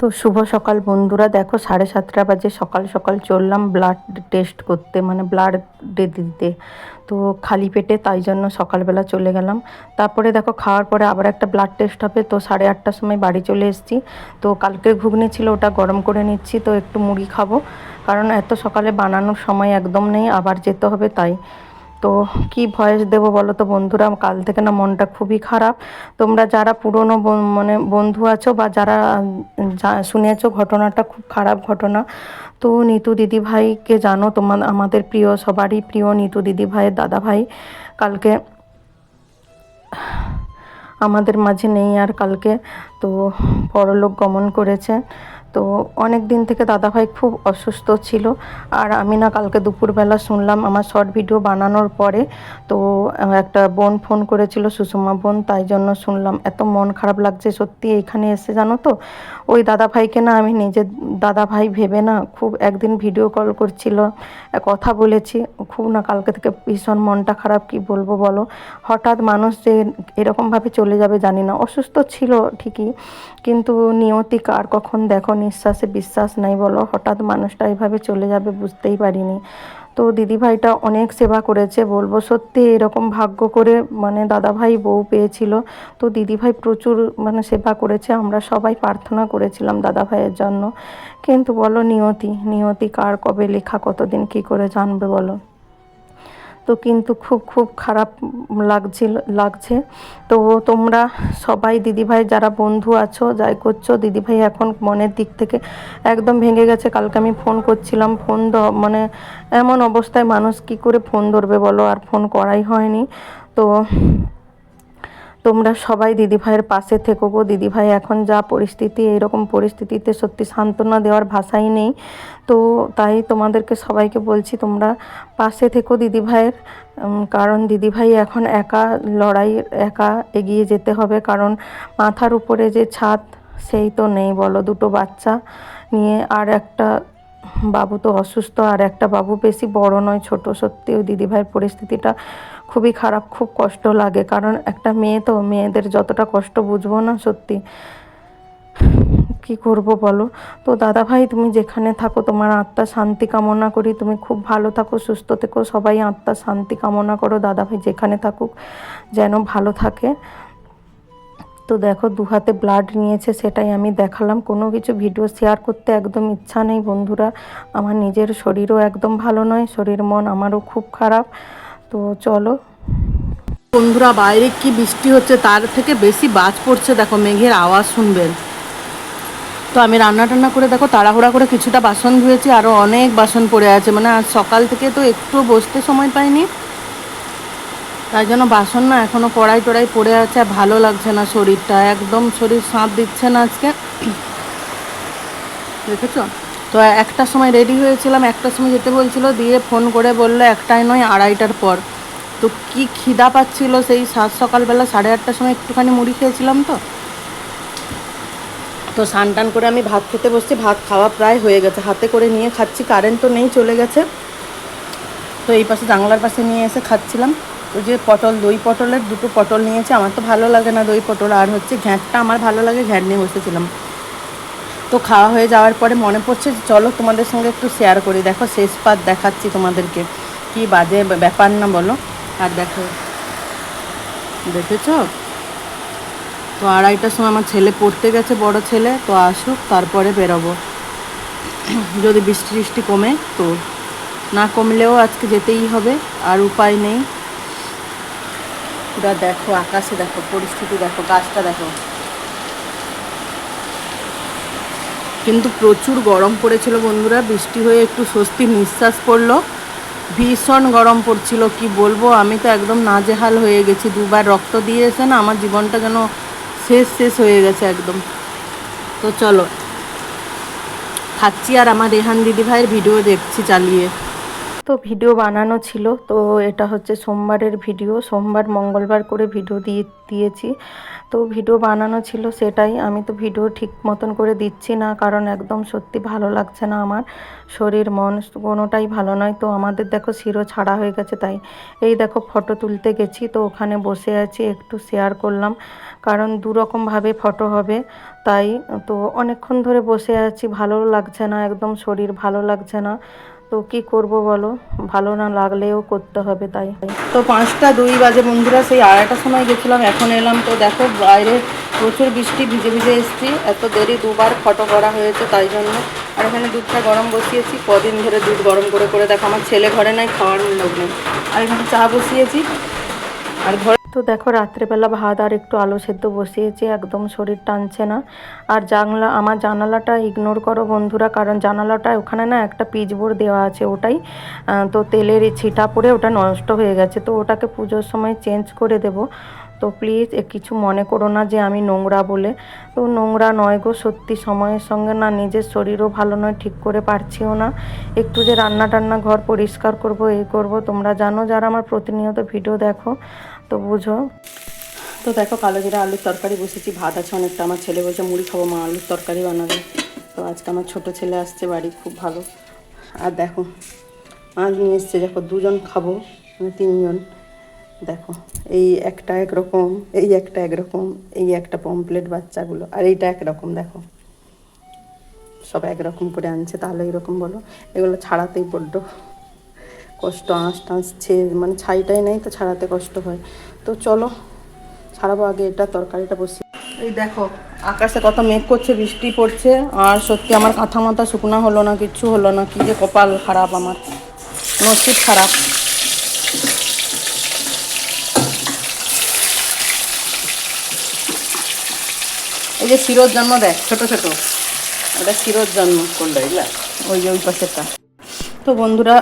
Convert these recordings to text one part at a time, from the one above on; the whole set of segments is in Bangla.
তো শুভ সকাল বন্ধুরা। দেখো সাড়ে সাতটা বাজে, সকাল সকাল চললাম ব্লাড টেস্ট করতে মানে ব্লাড দিতে। তো খালি পেটে তাই জন্য সকালবেলা চলে গেলাম। তারপরে দেখো খাওয়ার পরে আবার একটা ব্লাড টেস্ট হবে, তো সাড়ে আটটার সময় বাড়ি চলে এসেছি। তো কালকে ঘুগনি ছিল, ওটা গরম করে নিচ্ছি, তো একটু মুড়ি খাব। কারণ এত সকালে বানানোর সময় একদম নেই, আবার যেতে হবে তাই। তো কি ভয়েস দেব বলো তো বন্ধুরা? কাল থেকে না মনটা খুবই খারাপ। তোমরা যারা পুরনো মানে বন্ধু আছো বা যারা শুনেছো ঘটনাটা খুব খারাপ ঘটনা, তো নিতু দিদি ভাইকে জানো তোমার, আমাদের প্রিয়, সবারই প্রিয় নিতু দিদি ভাইয়ের দাদা ভাই। কালকে আমাদের মাঝে নেই আর কালকে, তো পরলোক গমন করেছে। তো অনেক দিন থেকে দাদাভাই খুব অসুস্থ ছিল। আর আমি না কালকে দুপুরবেলা শুনলাম আমার শর্ট ভিডিও বানানোর পরে তো একটা বোন ফোন করেছিল, সুষমা বোন, তাই জন্য শুনলাম। এত মন খারাপ লাগছে সত্যি এখানে এসে, জানো তো? ওই দাদাভাইকে না আমি নিজের দাদাভাই ভেবে না খুব একদিন ভিডিও কল করছিল, কথা বলেছি। খুব না কালকে থেকে ভীষণ মনটা খারাপ, কি বলব বলো? হঠাৎ মানুষ যে এরকমভাবে চলে যাবে জানি না। অসুস্থ ছিল ঠিকই, কিন্তু নিয়তি কার কখন দেখো নিঃশ্বাসে বিশ্বাস নাই বলো, হঠাৎ মানুষটা এইভাবে চলে যাবে বুঝতেই পারিনি। তো দিদিভাইটা অনেক সেবা করেছে, বলব সত্যি এরকম ভাগ্য করে মানে দাদাভাই বউ পেয়েছিল। তো দিদিভাই প্রচুর মানে সেবা করেছে, আমরা সবাই প্রার্থনা করেছিলাম দাদাভাইয়ের জন্য। কিন্তু বলো, নিয়তি নিয়তি কার কবে লেখা, কতদিন কি করে জানবে বলো? তো কিন্তু খুব খুব খারাপ লাগছিল, লাগছে। তো তোমরা সবাই দিদিভাই যারা বন্ধু আছো, যাই করছ, দিদিভাই এখন মনের দিক থেকে একদম ভেঙে গেছে। কালকে আমি ফোন করছিলাম, ফোন মানে এমন অবস্থায় মানুষ কি করে ফোন ধরবে বলো? আর ফোন করাই হয়নি। তো তোমরা সবাই দিদিভাইয়ের পাশে থেকো গো। দিদিভাই এখন যা পরিস্থিতি এরকম পরিস্থিতিতে সত্যি সান্ত্বনা দেওয়ার ভাষাই নেই। তো তাই তোমাদেরকে সবাইকে বলছি, তোমরা পাশে থেকো দিদিভাইয়ের। কারণ দিদিভাই এখন একা লড়াই, একা এগিয়ে যেতে হবে। কারণ মাথার উপরে যে ছাদ, সেই তো নেই বলো। দুটো বাচ্চা নিয়ে আর একটা বাবু তো অসুস্থ, আর একটা বাবু বেশি বড় নয়, ছোট। সত্যি ওই দিদিভাইয়ের পরিস্থিতিটা খুবই খারাপ, খুব কষ্ট লাগে। কারণ একটা মেয়ে তো মেয়েদের যতটা কষ্ট বুঝব না সত্যি। কি করব বলো? তো দাদা ভাই তুমি যেখানে থাকো, তোমার আত্মা শান্তি কামনা করি। তুমি খুব ভালো থাকো, সুস্থ থেকো। সবাই আত্মা শান্তি কামনা করো। দাদা ভাই যেখানে থাকুক যেন ভালো থাকে। তো দেখো, দু হাতে ব্লাড নিয়েছে, সেটাই আমি দেখালাম। কোনো কিছু ভিডিও শেয়ার করতে একদম ইচ্ছা নেই বন্ধুরা। আমার নিজের শরীরও একদম ভালো নয়। শরীর মন আমারও খুব খারাপ। তো চলো। বন্ধুরা, বাইরে কি বৃষ্টি হচ্ছে তার থেকে বেশি বাজ পড়ছে, দেখো মেঘের আওয়াজ শুনবেন। তো আমি রান্না টান্না করে, দেখো, তাড়াহুড়া করে কিছুটা বাসন ধুয়েছি আরও অনেক বাসন পড়ে আছে। মানে আজ সকাল থেকে তো একটু বসতে সময় পাইনি। তাই জন্য বাসন না এখনও কড়াই টড়াই পড়ে আছে ভালো লাগছে না শরীরটা। একদম শরীর সাঁত দিচ্ছে না আজকে। দেখেছ? তো একটার সময় রেডি হয়েছিলাম একটার সময় যেতে বলছিল, দিয়ে ফোন করে বলল একটাই নয়, আড়াইটার পর। তো কি খিদা পাচ্ছিল সেই সাত সকালবেলা সাড়ে আটটার সময় একটুখানি মুড়ি খেয়েছিলাম তো। তো স্নান টান করে আমি ভাত খেতে বসছি, ভাত খাওয়া প্রায় হয়ে গেছে। হাতে করে নিয়ে খাচ্ছি কারেন্ট তো নেই, চলে গেছে। তো এই পাশে জানলার পাশে নিয়ে এসে খাচ্ছিলাম। ওই যে পটল, দই পটলের দুটো পটল নিয়েছে, আমার তো ভালো লাগে না দই পটল। আর হচ্ছে ঘ্যাঁটটা আমার ভালো লাগে, ঘ্যাঁট নিয়ে বসেছিলাম। তো খাওয়া হয়ে যাওয়ার পরে মনে পড়ছে চলো তোমাদের সঙ্গে একটু শেয়ার করি। দেখো শেষ পাত দেখাচ্ছি তোমাদেরকে। কি বাজে ব্যাপার না বলো। আর দেখো, দেখেছ? তো আড়াইটার সময় আমার ছেলে পড়তে গেছে, বড় ছেলে। তো আসুক, তারপরে বেরোবো। যদি বৃষ্টি টিষ্টি কমে, তো না কমলেও আজকে যেতেই হবে, আর উপায় নেই। পুরা দেখো আকাশে দেখো, পরিস্থিতি দেখো, গাছটা দেখো। কিন্তু প্রচুর গরম পড়েছিল বন্ধুরা। বৃষ্টি হয়ে একটু স্বস্তি নিঃশ্বাস পড়ল। ভীষণ গরম পড়ছিল, কি বলব? আমি তো একদম নাজেহাল হয়ে গেছি। দুবার রক্ত দিয়েছে না, আমার জীবনটা যেন শেষ শেষ হয়ে গেছে একদম। তো চলো, খাচ্ছি আর আমার রেহান দিদিভাইয়ের ভিডিও দেখছি চালিয়ে। তো ভিডিও বানানো ছিল, তো এটা হচ্ছে সোমবারের ভিডিও। সোমবার মঙ্গলবার করে ভিডিও দিয়ে, দিয়েছি। তো ভিডিও বানানো ছিল সেটাই। আমি তো ভিডিও ঠিক মতন করে দিচ্ছি না, কারণ একদম সত্যি ভালো লাগছে না আমার। শরীর, মন কোনোটাই ভালো নয়। তো আমাদের দেখো শিরো ছাড়া হয়ে গেছে, তাই। এই দেখো ফটো তুলতে গেছি, তো ওখানে বসে আছি, একটু শেয়ার করলাম। কারণ দুরকমভাবে ফটো হবে, তাই তো অনেকক্ষণ ধরে বসে আছি, ভালো লাগছে না, একদম শরীর ভালো লাগছে না। তো কি করব বলো? ভালো না লাগলেও করতে হবে তাই। তো পাঁচটা দুই বাজে বন্ধুরা, সেই আড়াইটার সময় গেছিলাম, এখন এলাম তো দেখো বাইরে প্রচুর বৃষ্টি, ভিজে ভিজে এসেছি, এত দেরি দুবার ফটো করা হয়েছে তাই জন্য। আর এখানে দুধটা গরম বসিয়েছি, কদিন ধরে দুধ গরম করে করে দেখো, আমার ছেলে ঘরে নাই খাওয়ার লোক নেই। আর এখানে চা বসিয়েছি, আর তো দেখো, রাত্রেবেলা ভাত আর একটু আলু সেদ্ধ বসিয়েছি, একদম শরীর টানছে না। আর জানলা, আমার জানালাটা ইগনোর করো বন্ধুরা, কারণ জানালাটা ওখানে না একটা পিচবোর্ড দেওয়া আছে ওটাই। তো তেলের ছিটা পড়ে ওটা নষ্ট হয়ে গেছে, তো ওটাকে পুজোর সময় চেঞ্জ করে দেব। তো প্লিজ কিছু মনে করো না যে আমি নোংরা বলে। তো নোংরা নয় গো, সত্যি সময়ের সঙ্গে না নিজের শরীরও ভালো নয়, ঠিক করে পারছিও না। একটু যে রান্না টান্না ঘর পরিষ্কার করব এই করব, তোমরা জানো, যারা আমার প্রতিনিয়ত ভিডিও দেখো তো বুঝো। তো দেখো কালো জিরা আলুর তরকারি বসেছি, ভাত আছে অনেকটা, আমার ছেলে বলছে মুড়ি খাব, মা আলুর তরকারি বানাবে। তো আজকে আমার ছোট ছেলে আসছে বাড়ি খুব ভালো। আর দেখো মাছ নিয়ে এসছে, দেখো দুজন খাব মানে তিনজন। দেখো, এই একটা একরকম, এই একটা একরকম, এই একটা পমপ্লেট বাচ্চাগুলো, আর এইটা একরকম, দেখো। সব একরকম করে আনছে, তাহলে এরকম বলো। এগুলো ছাড়াতেই বড্ড কষ্ট আঁশ টাঁশ ছে মানে ছাইটাই নেই তো ছাড়াতে কষ্ট হয়। তো চলো ছাড়াবো আগে এটা তরকারিটা বসি এই দেখো আকাশে কত মেঘ করছে বৃষ্টি পড়ছে আর সত্যি আমার কাঁথা মাথা শুকনা হলো না কিচ্ছু হলো না কি যে কপাল খারাপ আমার। নসিব খারাপ। এই যে শিরোর জন্ম দেখ ছোট ছোট। ওটা শিরোর জন্ম। কোনটা ওই যে ওই পাশেরটা। তো বন্ধুরা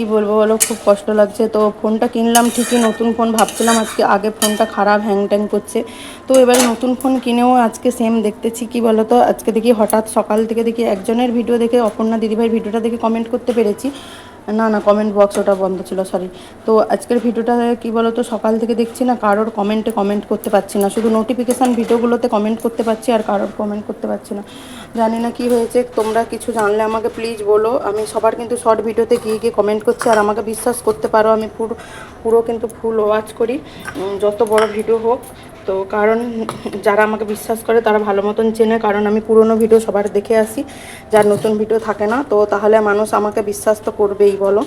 কি বলব বলো? খুব কষ্ট লাগছে। তো ফোনটা কিনলাম, ঠিকই নতুন ফোন ভাবছিলাম। আজকে আগে ফোনটা খারাপ হ্যাং ট্যাং করছে। তো এবারে নতুন ফোন কিনেও আজকে সেম দেখতেছি। কি বলো তো আজকে দেখি হঠাৎ সকাল থেকে দেখি একজনের ভিডিও দেখে, অপর্ণা দিদিভাইয়ের ভিডিওটা দেখে কমেন্ট করতে পেরেছি। না না কমেন্ট বক্স ওটা বন্ধ ছিল সরি তো আজকের ভিডিওটা কি বলো তো সকাল থেকে দেখছি না, কারোর কমেন্টে কমেন্ট করতে পারছি না। শুধু নোটিফিকেশান ভিডিওগুলোতে কমেন্ট করতে পারছি আর কারোর কমেন্ট করতে পারছি না। জানি না কি হয়েছে, তোমরা কিছু জানলে আমাকে প্লিজ বলো। আমি সবার কিন্তু শর্ট ভিডিওতে গিয়ে গিয়ে কমেন্ট করছি আর আমাকে বিশ্বাস করতে পারো, আমি পুরো পুরো কিন্তু ফুল ওয়াচ করি। যত বড় ভিডিও হোক তো কারণ যারা আমাকে বিশ্বাস করে তারা ভালো মতন চেনে, কারণ আমি পুরনো ভিডিও সবার দেখে আসি, যার নতুন ভিডিও থাকে না। তো তাহলে মানুষ আমাকে বিশ্বাস তো করবেই, বলো।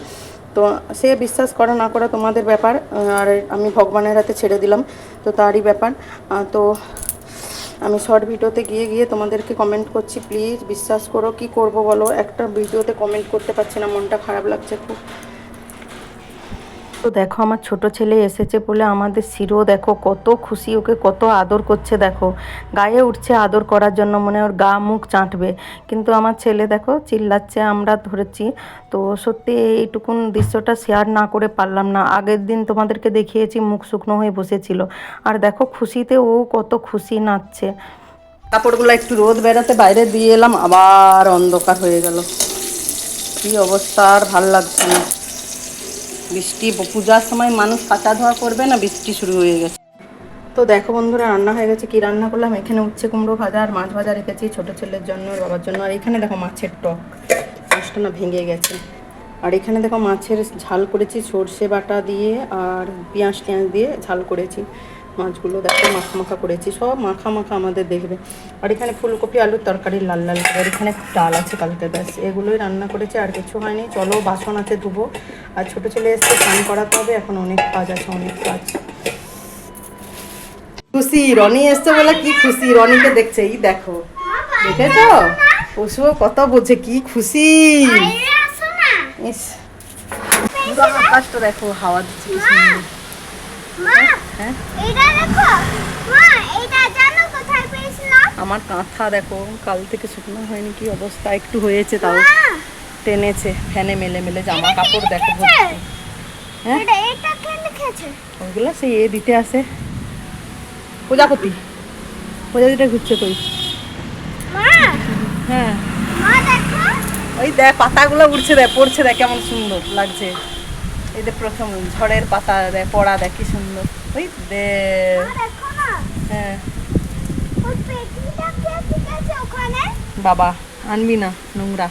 তো সে বিশ্বাস করা না করা তোমাদের ব্যাপার, আর আমি ভগবানের হাতে ছেড়ে দিলাম, তো তারই ব্যাপার। তো আমি শর্ট ভিডিওতে গিয়ে গিয়ে তোমাদেরকে কমেন্ট করছি প্লিজ বিশ্বাস করো, কি করব বলো? একটা ভিডিওতে কমেন্ট করতে পারছি না, মনটা খারাপ লাগছে খুব। তো দেখো, আমার ছোট ছেলে এসেছে বলে আমাদের শিরো দেখো কত খুশি, ওকে কত আদর করছে দেখো। গায়ে উঠছে আদর করার জন্য, মনে ওর গা মুখ চাঁটবে। কিন্তু আমার ছেলে দেখো, চিল্লাচ্ছে, আমরা ধরেছি। তো সত্যি এইটুকুন দৃশ্যটা শেয়ার না করে পারলাম না। আগের দিন তোমাদেরকে দেখিয়েছি, মুখ শুকনো হয়ে বসেছিল। আর দেখো, খুশিতে ও কত খুশি নাচছে। কাপড়গুলো একটু রোদ বেড়াতে বাইরে দিয়ে এলাম, আবার অন্ধকার হয়ে গেল। কি অবস্থা, আর ভালো লাগছে না। বৃষ্টি পূজার সময় মানুষ কাঁচা ধোয়া করবে না, বৃষ্টি শুরু হয়ে গেছে। তো দেখো বন্ধুরা, রান্না হয়ে গেছে, কি রান্না করলাম? এখানে উচ্ছে কুমড়ো ভাজা আর মাছ ভাজা রেখেছি ছোট ছেলের জন্য বাবার জন্য। আর এখানে দেখো মাছের টক, মাছটা না ভেঙে গেছে। আর এখানে দেখো মাছের ঝাল করেছি, সর্ষে বাটা দিয়ে আর পেঁয়াজ টেঁয়াজ দিয়ে ঝাল করেছি। মাছগুলো দেখো মাখা মাখা করেছি সব মাখা মাখা আমাদের দেখবে। আর এখানে ফুলকপি আলুর তরকারি লাল লাল করে। আর এখানে ডাল আছে কালকে ব্যাস। এগুলোই রান্না করেছি আর কিছু হয়নি। চলো বাসন আছে ধুবো। আর ছোটো ছেলে এসে স্নান করাতে হবে। এখন অনেক কাজ আছে অনেক কাজ। খুশি রনি এসছে বলে কি খুশি রনিকে দেখছে। এই দেখো দেখেছ? পশু কত বোঝে কি খুশি। ইস। দেখো হাওয়া দিচ্ছে আমার কাঁথা দেখো কাল থেকে শুকনো হয়নি কি অবস্থা? একটু হয়েছে তাও। টেনেছে ফ্যানে মেলে মেলে জামা কাপড় দেখো। হ্যাঁ? ওইগুলো সেই এ দিতে আসে। প্রজাপতি। প্রজাপতিটা ঘুরছে মা। হ্যাঁ। ওই দেখ পাতাগুলো উঠছে দেখ পড়ছে দেখ কেমন সুন্দর লাগছে। এই যে প্রথম ঝড়ের পাতা দেখ পড়া দেখ কি সুন্দর। ওই দে। হ্যাঁ। বাবা আনবি না নোংরা।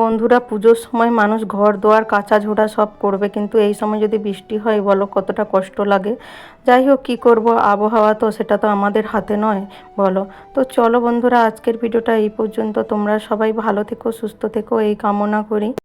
বন্ধুরা পুজোর সময় মানুষ ঘর দোয়ার কাঁচা ঝোড়া সব করবে কিন্তু এই সময় যদি বৃষ্টি হয় বলো কতটা কষ্ট লাগে। যাই হোক কী করব? আবহাওয়া তো সেটা তো আমাদের হাতে নয় বলো। তো চলো বন্ধুরা আজকের ভিডিওটা এই পর্যন্ত। তোমরা সবাই ভালো থেকো সুস্থ থেকো এই কামনা করি।